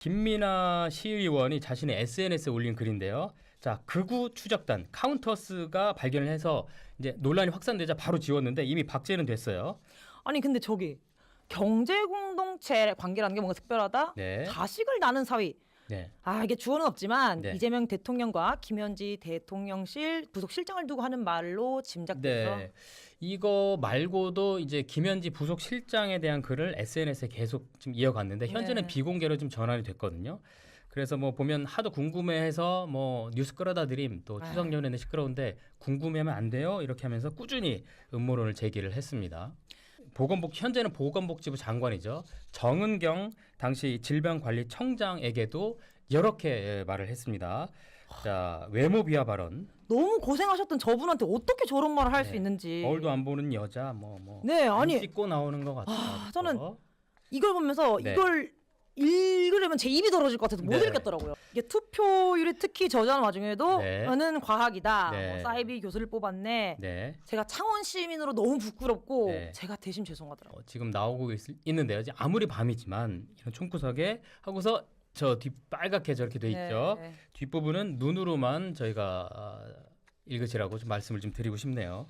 김민아 시의원이 자신의 SNS에 올린 글인데요. 자, 극우 추적단 카운터스가 발견을 해서 이제 논란이 확산되자 바로 지웠는데 이미 박제는 됐어요. 아니 근데 저기 경제 공동체 관계라는 게 뭔가 특별하다. 네. 자식을 낳는 사위. 네. 아 이게 주어는 없지만 네. 이재명 대통령과 김현지 대통령실 부속 실장을 두고 하는 말로 짐작돼서 네. 이거 말고도 이제 김현지 부속 실장에 대한 글을 SNS에 계속 지금 이어갔는데 현재는 네. 비공개로 좀 전환이 됐거든요. 그래서 뭐 보면 하도 궁금해해서 뭐 뉴스 끌어다 드림 또 추석 연휴는 시끄러운데 궁금해하면 안 돼요 이렇게 하면서 꾸준히 음모론을 제기를 했습니다. 보건복 현재는 보건복지부 장관이죠. 정은경 당시 질병관리청장에게도 이렇게 말을 했습니다. 자 외모 비하 발언, 너무 고생하셨던 저분한테 어떻게 저런 말을 할 수 네. 있는지 거울도 안 보는 여자 뭐뭐 네, 아니- 찍고 나오는 것 같다. 아, 저는 어? 이걸 보면서 네. 이걸 읽으려면 제 입이 더러질 것 같아서 못 네. 읽겠더라고요. 이게 투표율이 특히 저조한 와중에도 네. 는 과학이다. 네. 뭐 사이비 교수를 뽑았네. 네. 제가 창원 시민으로 너무 부끄럽고 네. 제가 대신 죄송하더라고요. 어, 지금 나오고 있, 있는데요. 이제 아무리 밤이지만 이런 총구석에 하고서 저뒤 빨갛게 저렇게 돼 있죠. 네. 뒷부분은 눈으로만 저희가 아, 읽으시라고 좀 말씀을 좀 드리고 싶네요.